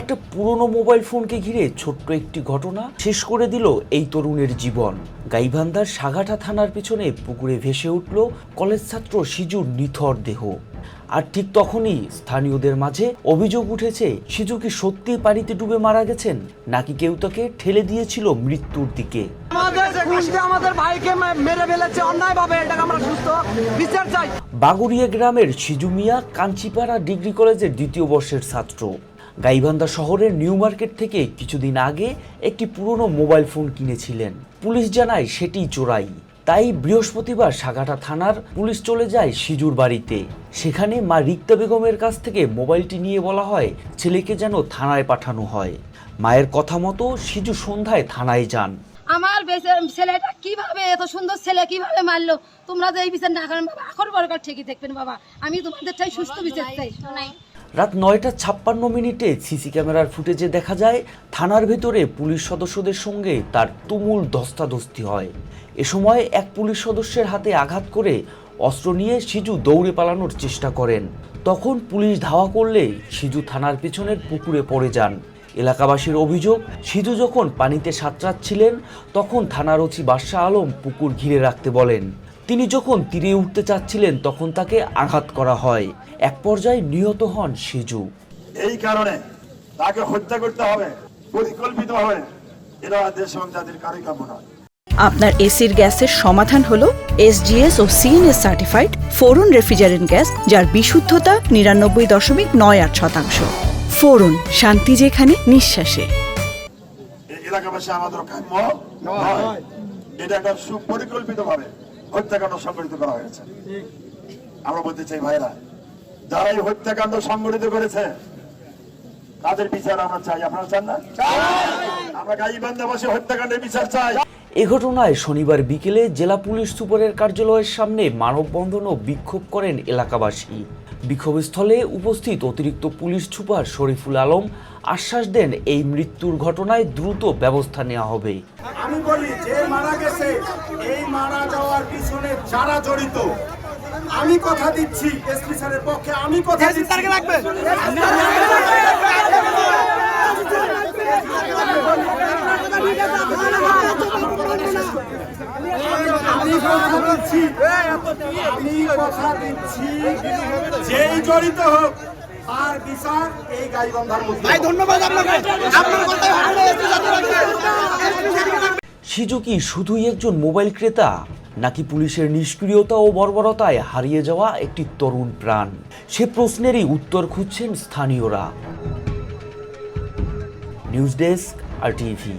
একটা পুরনো মোবাইল ফোনকে ঘিরে ছোট্ট একটি ঘটনা শেষ করে দিল এই তরুণের জীবন। গাইবান্ধার সাগাঠা থানার পিছনে পুকুরে ভেসে উঠল কলেজ ছাত্র সিজুর নিথর দেহ। আর ঠিক তখনই স্থানীয়দের মাঝে অভিযোগ উঠেছে সিজু কি সত্যি পানিতে ডুবে মারা গেছেন নাকি কেউ তাকে ঠেলে দিয়েছিল মৃত্যুর দিকে? আমাদের ভাইকে মেরে ফেলেছে অন্যায় এটাকে আমরা সুস্থ বিচার চাই। বাগুড়িয়া গ্রামের সিজু মিয়া কাঞ্চিপাড়া ডিগ্রি কলেজের দ্বিতীয় বর্ষের ছাত্র। গাইবান্ধা শহরের নিউ মার্কেট থেকে কিছুদিন আগে একটি পুরনো মোবাইল ফোন কিনেছিলেন। পুলিশ জানায় সেটি চোরাই। তাই বৃহস্পতিবার সাগাটা থানার পুলিশ চলে যায় সিজুর বাড়িতে। সেখানে মা রিক্তা বেগমের কাছ থেকে মোবাইলটি নিয়ে বলা হয়, ছেলেকে যেন থানায় পাঠানো হয়। মায়ের কথা মতো সিজু সন্ধ্যায় থানায় যান। আমার ছেলেটা কীভাবে, এত সুন্দর ছেলে কীভাবে মারলো? তোমরা যে এই বিচার না করেন, বাবা, আখর বরকর ঠিকই দেখবেন, বাবা। আমি তোমাদের চাই সুস্থ বিচার চাই। রাত নয়টা ছাপ্পান্ন মিনিটে সিসি ক্যামেরার ফুটেজে দেখা যায়, থানার ভেতরে পুলিশ সদস্যদের সঙ্গে তার তুমুল ধস্তাধস্তি হয়। এ সময় এক পুলিশ সদস্যের হাতে আঘাত করে অস্ত্র নিয়ে সিজু দৌড়ে পালানোর চেষ্টা করেন। তখন পুলিশ ধাওয়া করলে সিজু থানার পিছনের পুকুরে পড়ে যান। এলাকাবাসীর অভিযোগ, সিজু যখন পানিতে সাঁতরাচ্ছিলেন, তখন থানার ওসি বাদশাহ আলম পুকুর ঘিরে রাখতে বলেন। তিনি যখন তীরে উঠতে চাচ্ছিলেন তখন তাকে আঘাত করা হয়। এক পর্যায়ে নিহত হন সিজু। এই কারণে তাকে হত্যা করতে হবে পরিকল্পিত হবে এটা দেশ এবং জাতির কারোই কাম্য নয়। আপনার এসির গ্যাসের সমাধান হলো এসজিএস ও CNS certified Freon refrigerant gas যার বিশুদ্ধতা নিরানব্বই দশমিক নয় আট শতাংশ। ফোরন শান্তি যেখানে নিঃশ্বাসে। এলাকাবাসী আমাদের কাম্য এটা একটা সুপরিকল্পিত ভাবে হত্যাকাণ্ড সংগঠিত করা হয়েছে। আমরা বলতে চাই ভাইরা যারা এই হত্যাকাণ্ড সংগঠিত করেছে তাদের বিচার আমরা চাই। আপনারা চান না? আমরা গাইবান্ধাবাসী হত্যাকাণ্ডের বিচার চাই। এ ঘটনায় শনিবার বিকেলে জেলা পুলিশ সুপারের কার্যালয়ের সামনে মানববন্ধন ও বিক্ষোভ করেন এলাকাবাসী। বিক্ষোভস্থলে উপস্থিত অতিরিক্ত পুলিশ সুপার শরীফুল আলম আশ্বাস দেন এই মৃত্যুর ঘটনায় দ্রুত ব্যবস্থা নেওয়া হবে। আমি বলি যে মারা গেছে এই মারা যাওয়ার পিছনে যারা জড়িত আমি কথা দিচ্ছি এসপি স্যারের পক্ষে আমি কথা দিচ্ছি লাগবে আমি কথা দিচ্ছি আমি কথা দিচ্ছি যেই জড়িত হোক তার বিচার এই গাইবন্ধার মধ্যে। হবে। ধন্যবাদ আপনাকে। আপনার কথা সিজু কি শুধুই একজন মোবাইল ক্রেতা নাকি পুলিশের নিষ্ক্রিয়তা ও বর্বরতায় হারিয়ে যাওয়া একটি তরুণ প্রাণ? সে প্রশ্নেরই উত্তর খুঁজছেন স্থানীয়রা। News desk R TV.